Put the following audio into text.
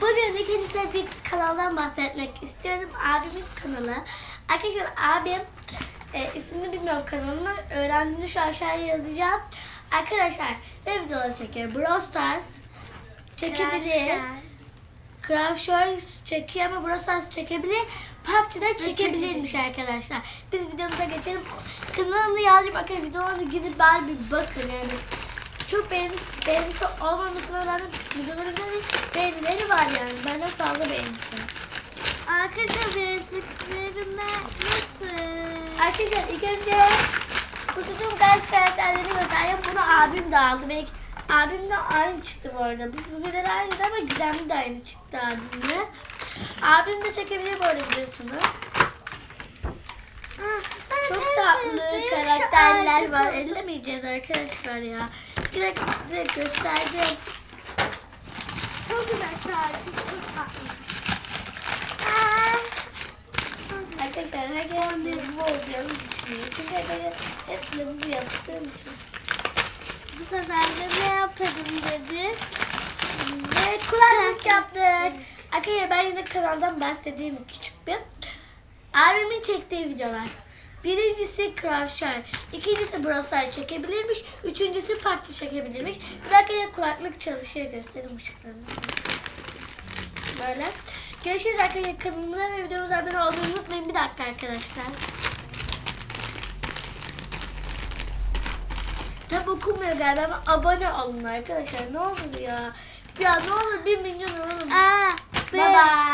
Bugün ikincisi bir kanaldan bahsetmek istiyorum. Abimin kanalı. Arkadaşlar abim e, ismini bilmiyorum kanalını. Öğrendiğini şu aşağıya yazacağım. Arkadaşlar ne videolar çekiyor? Brawl Stars çekebilir. Craft Shore çekiyor ama Brawl Stars çekebilir. PUBG'de çekebilirmiş arkadaşlar. Biz videomuza geçelim. Kanalını yazacağım. Arkadaşlar videolarına gidip bari bir bakın yani. Çok beğeni, beğenisi olmamasına rağmen videolarında bir beğenileri var yani. Benden fazla beğenisi. Arkadaşlar beğendiklerime nasıl? Arkadaşlar ilk önce bu sütun gaz karakterlerini göstereyim. Bunu abim de aldı. Belki abim de aynı çıktı bu arada. Bu figürler aynıydı ama gizemli de aynı çıktı abimle. Abim de çekebilir bu arada videosunu. Çok tatlı karakterler var. Ellemeyeceğiz arkadaşlar ya. Direkt, direkt gösterdim. Çok güzel şarkı. Çok tatlı. Arkadaşlar herkes bu olacağını düşünüyor. Çünkü arkadaşlar hepsini bu yaptığım için. Bu sefer de ne yapalım dedi. Ve kulaklık yaptık. Arkadaşlar ben yine kanaldan bahsedeyim küçük bir. Abimin çektiği videolar. Birincisi Craft Share, ikincisi Brawl çekebilirmiş, üçüncüsü PUBG çekebilirmiş. Bir dakika kulaklık çalışıyor göstereyim ışıklarını. Böyle. Görüşürüz arkadaşlar kanalımıza ve videomuza abone olmayı unutmayın. Bir dakika arkadaşlar. Tabi okumuyor galiba ama abone olun arkadaşlar. Ne olur ya. Ya ne olur bir milyon olun. Aa, Bye bye.